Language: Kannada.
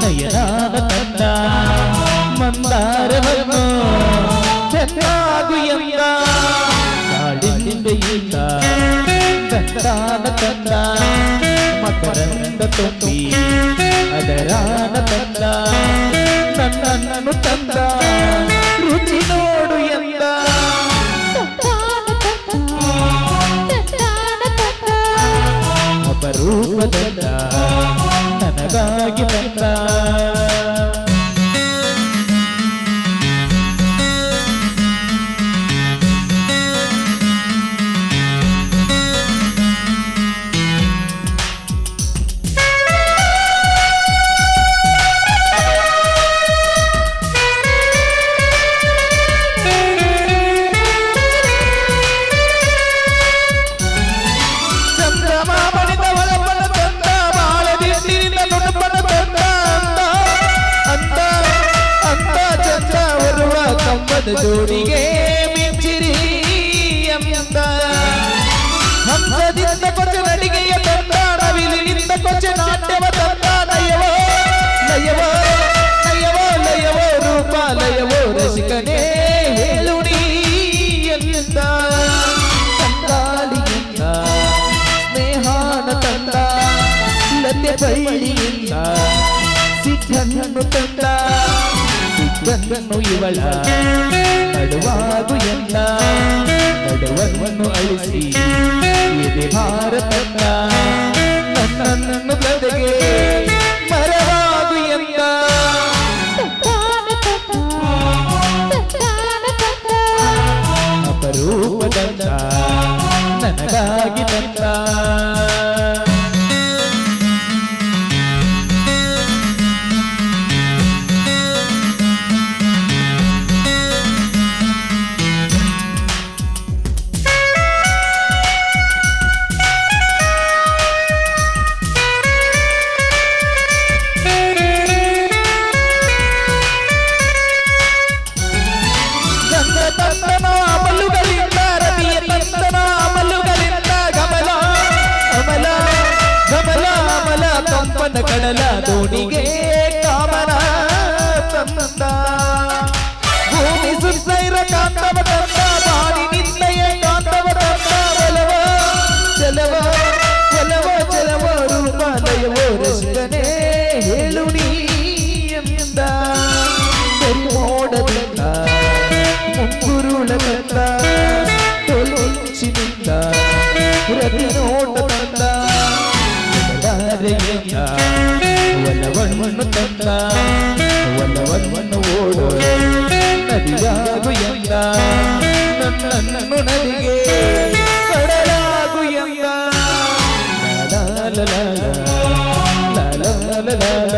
നയനാടത്തണ്ട മന്ദാരമോ ചെന്നാകുയണ്ട കാടിന്റെ ഈണ്ട കണ്ടാടത്തണ്ട മകരണ്ട തൊപ്പി ಅದರಾನ ತಂದ ನನ್ನನ್ನು ತಂದ ರುಚಿ ನೋಡು ಎಂದ. ಅಪರೂಪದ ನನಗಾಗಿ ಜೋಡಿಗೆ ಮಿಂಚಿರಿ ಎಂದ ಹಂಸದಿಂದ ಕೊಂಚ ನಡಿಗೆಯ ತಂದ ನವಿಲಿನಿಂದ ಕೊಂಚ ನಾಟ್ಯವ ತಂದ ನಯವೋ ನಯವೋ ನಯವೋ ಲಯವೋ ರೂಪ ಲಯವೋ ರಸಿಕನೇ ಹೇಳುಣಿ ಎಂದ ತಂಗಾಳಿಯಿಂದ ಸ್ನೇಹಾನ ತಂದ ಲತೆ ಬಳ್ಳಿಯಿಂದ ಸಿದ್ಧನ್ನು ತಂದ ಸಿದ್ಧನ್ನು ಇವಳ ನಡುವಾಗು ಎಲ್ಲ ನಡುವನ್ನು ಅಳಿಸಿ ಎದೆ ಭಾರತಂದ ಕಡಲ ದೋಣಿಗೆ ಕಾಮನ ತಂದ. ಭೂಮಿ ಸುತ್ತೈರ ಕಾಂತವ ತಂದ, ಬಾಡಿ ನಿಂದೆಯ ಕಾಂತವ ತಂದ, ಬಲವ ಚಲವ ಚಲವ ರೂಪಾಲಯವೋ ಲಯವೋ ಹೇಳು ನೀ ಎಂದ. ವನವನ್ನು ತಂದ ವನವನ್ನು ಓಡು ನದಿಯಾಗು ಎಂದ ನನ್ನನ್ನು ನದಿಗೆ ಕಡಲಾಗು ಎಂದ ಲಾಲ ಲಾಲ ಲಾಲ ಲಾಲ